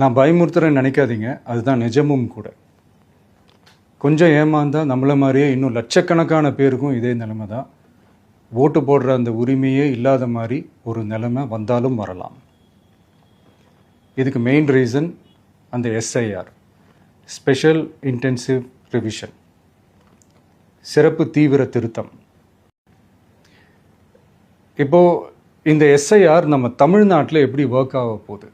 நான் பயமுறுத்துறேன்னு நினைக்காதீங்க. அதுதான் நிஜமும் கூட. கொஞ்சம் ஏமாந்தால் நம்மளை மாதிரியே இன்னும் லட்சக்கணக்கான பேருக்கும் இதே நிலைமை தான் ஓட்டு போடுற அந்த உரிமையே இல்லாத மாதிரி ஒரு நிலைமை வந்தாலும் வரலாம். இதுக்கு மெயின் ரீசன் அந்த எஸ்ஐஆர் ஸ்பெஷல் இன்டென்சிவ் ரிவிஷன் சிறப்பு தீவிர திருத்தம். இப்போது இந்த எஸ்ஐஆர் நம்ம தமிழ்நாட்டில் எப்படி ஒர்க் ஆக போகுது?